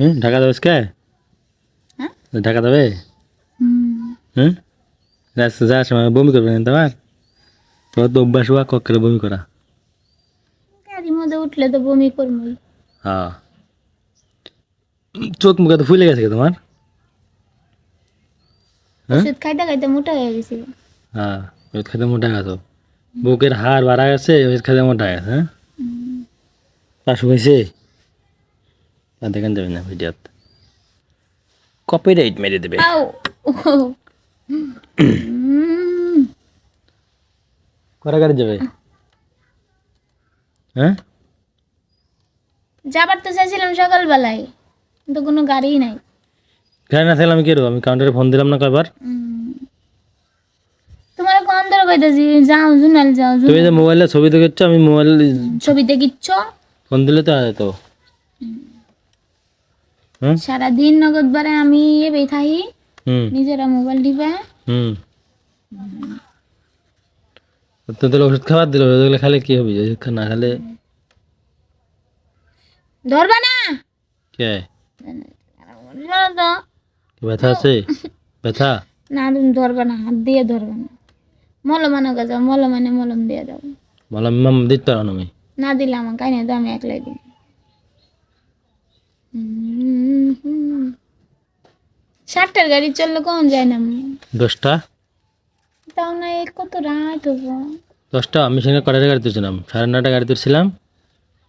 হুম ঢাকা যাবে কে হ্যাঁ? ঢাকা যাবে? হুম। রাস্তা যাওয়ার সময় বমি করবে না তোমার তোমার তো অভ্যাস হওয়া কক্করে বমি করা। গাড়ির মধ্যে উঠলে তো বমি করবই। হ্যাঁ। চোখ মুখে তো ফুলে গেছে কি তোমার? হ্যাঁ? ওষুধ খাইতে খাইতে মোটা হয়ে গেছে। হ্যাঁ ওই খেতে মোটা গেছো। বুকের হাড় বাড়া গেছে ওই খেতে মোটা গেছে হ্যাঁ? পাশু হয়েছে? তা দেখেন যাবে না ভিডিওত কপিরাইট মেরে দেবে। আও উম, করা গাড়ি যাবে? হ্যাঁ? যাবার তো চাইছিলাম সকালবেলায় কিন্তু কোনো গাড়ি নাই। গাড়ি না থাকলে আমি কেরো আমি কাউন্টারে ফোন দিলাম না কয়বার? তোমার কোন ধরে কইতেছি? যাও জুনাল যাও তুমি যে মোবাইলে ছবি দেখেছ আমি মোবাইল ছবি দেখিচ্ছ। ফোন দিলে তো তো। হুম সারাদিন নগদ বারে আমি এবে থাকি। হুম। নিজেরা মোবাইল দিবা হুম। তো তাহলে ওষুধ খাবার দিল ওষুধগুলো খালে কি হবে? ওষুধ না খালে ধরবা না। কে? ব্যথা আছে? ব্যথা? না তুমি ধরবা না হাত দিয়ে ধরবা না। মলম আনো গাছ মলম এনে মলম দিয়ে দাও। মাম দিতে পারো না না দিলে আমার তো আমি একলাই দিই ষাটটার গাড়ি চললে কখন যায় না দশটা? তাও না এই কত রাত হব? দশটা আমি সেখানে কটার গাড়ি তুলছিলাম? সাড়ে নটা গাড়ি তুলছিলাম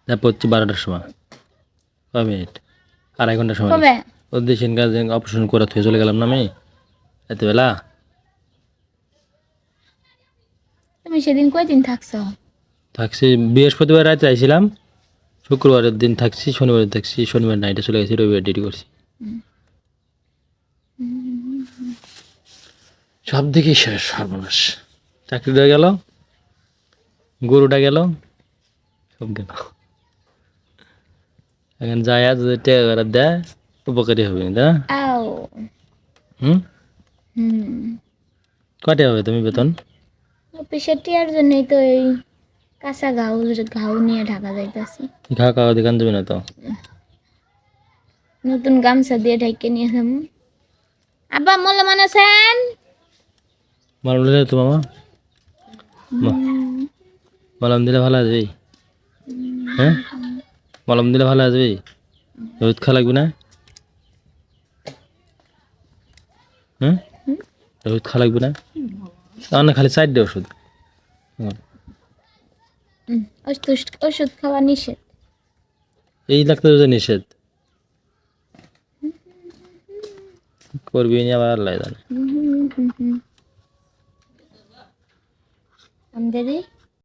তারপর হচ্ছে বারোটার সময়। কয় মিনিট? আড়াই ঘণ্টার সময় কবে? ওদের সেনকার অপারেশন করে থুয়ে চলে গেলাম না আমি? এত বেলা তুমি সেদিন কয়দিন থাকছো? থাকছি বৃহস্পতিবার রাতে আইছিলাম। শুক্রবারের দিন থাকছি শনিবারের থাকছি শনিবার নাইটে চলে গেছি রবিবার ডিউটি করছি। সব দিকেই শেষ সর্বনাশ চাকরিটা গেল গরুটা গেল সব গেল। এখন যায় যদি টাকা করে দেয় উপকারী হবে না? হুম? হুম। কটে হবে তুমি বেতন? অফিসের টিয়ার জন্যই তো এই কাঁচা ঘাউ ঘাউ নিয়ে ঢাকা যাইতাছি। খাওয়া খাওয়া দোকান দেবে না তো? নতুন গামছা দিয়ে ঢাইকে নিয়ে যাব। আব্বা মল্ল মানেছেন মলম দিলে তো মামা? ম- মলম দিলে ভালো আসবে হ্যাঁ? মলম দিলে ভালো আসবে ওষুধ খাওয়া লাগবে না? হ্যাঁ? ওষুধ খাওয়া লাগবে না? আমার না খালি সাইড দে ওষুধ। ওষুধ খাওয়া নিষেধ। এই লাগতে নিষেধ। করবি নি আবার আল্লাহ জানে। আমি দিদি